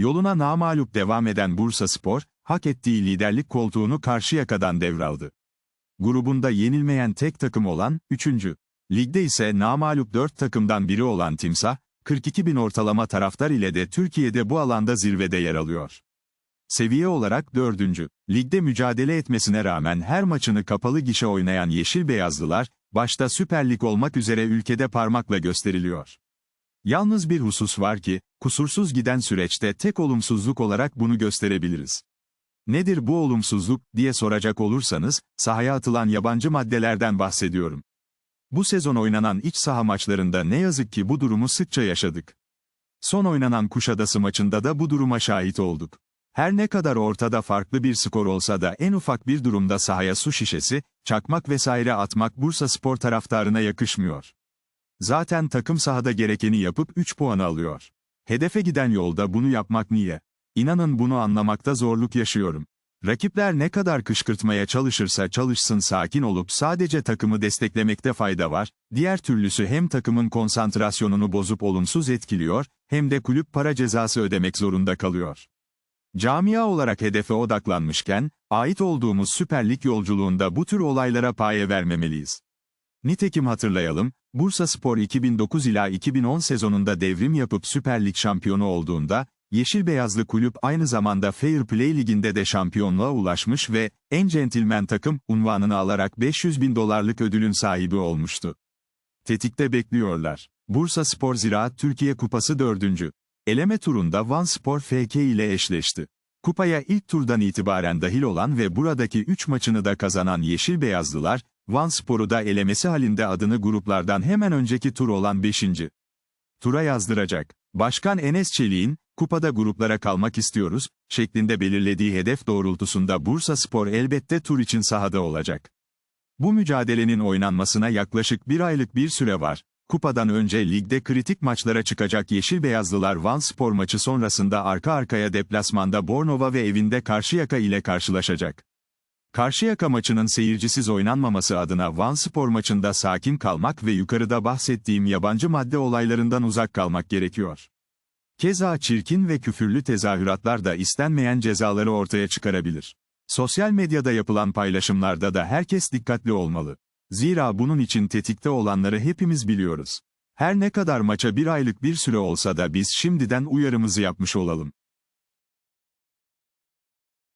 Yoluna namağlup devam eden Bursa Spor, hak ettiği liderlik koltuğunu Karşıyaka'dan devraldı. Grubunda yenilmeyen tek takım olan, 3. Ligde ise namağlup 4 takımdan biri olan Timsah, 42 bin ortalama taraftar ile de Türkiye'de bu alanda zirvede yer alıyor. Seviye olarak 4. Ligde mücadele etmesine rağmen her maçını kapalı gişe oynayan Yeşil Beyazlılar, başta Süper Lig olmak üzere ülkede parmakla gösteriliyor. Yalnız bir husus var ki, kusursuz giden süreçte tek olumsuzluk olarak bunu gösterebiliriz. Nedir bu olumsuzluk, diye soracak olursanız, sahaya atılan yabancı maddelerden bahsediyorum. Bu sezon oynanan iç saha maçlarında ne yazık ki bu durumu sıkça yaşadık. Son oynanan Kuşadası maçında da bu duruma şahit olduk. Her ne kadar ortada farklı bir skor olsa da en ufak bir durumda sahaya su şişesi, çakmak vesaire atmak Bursa spor taraftarına yakışmıyor. Zaten takım sahada gerekeni yapıp 3 puanı alıyor. Hedefe giden yolda bunu yapmak niye? İnanın bunu anlamakta zorluk yaşıyorum. Rakipler ne kadar kışkırtmaya çalışırsa çalışsın sakin olup sadece takımı desteklemekte fayda var, diğer türlüsü hem takımın konsantrasyonunu bozup olumsuz etkiliyor, hem de kulüp para cezası ödemek zorunda kalıyor. Camia olarak hedefe odaklanmışken, ait olduğumuz Süper Lig yolculuğunda bu tür olaylara paye vermemeliyiz. Nitekim hatırlayalım, Bursa Spor 2009 ila 2010 sezonunda devrim yapıp Süper Lig şampiyonu olduğunda, Yeşil Beyazlı kulüp aynı zamanda Fair Play Ligi'nde de şampiyonluğa ulaşmış ve en centilmen takım unvanını alarak 500 bin dolarlık ödülün sahibi olmuştu. Tetikte bekliyorlar. Bursa Spor Ziraat Türkiye Kupası 4. Eleme turunda Van Spor FK ile eşleşti. Kupaya ilk turdan itibaren dahil olan ve buradaki 3 maçını da kazanan Yeşil Beyazlılar, Van Spor'u da elemesi halinde adını gruplardan hemen önceki tur olan 5. tura yazdıracak. Başkan Enes Çelik'in, kupada gruplara kalmak istiyoruz, şeklinde belirlediği hedef doğrultusunda Bursa Spor elbette tur için sahada olacak. Bu mücadelenin oynanmasına yaklaşık bir aylık bir süre var. Kupadan önce ligde kritik maçlara çıkacak Yeşil Beyazlılar Van Spor maçı sonrasında arka arkaya deplasmanda Bornova ve evinde Karşıyaka ile karşılaşacak. Karşıyaka maçının seyircisiz oynanmaması adına Van Spor maçında sakin kalmak ve yukarıda bahsettiğim yabancı madde olaylarından uzak kalmak gerekiyor. Keza çirkin ve küfürlü tezahüratlar da istenmeyen cezaları ortaya çıkarabilir. Sosyal medyada yapılan paylaşımlarda da herkes dikkatli olmalı. Zira bunun için tetikte olanları hepimiz biliyoruz. Her ne kadar maça bir aylık bir süre olsa da biz şimdiden uyarımızı yapmış olalım.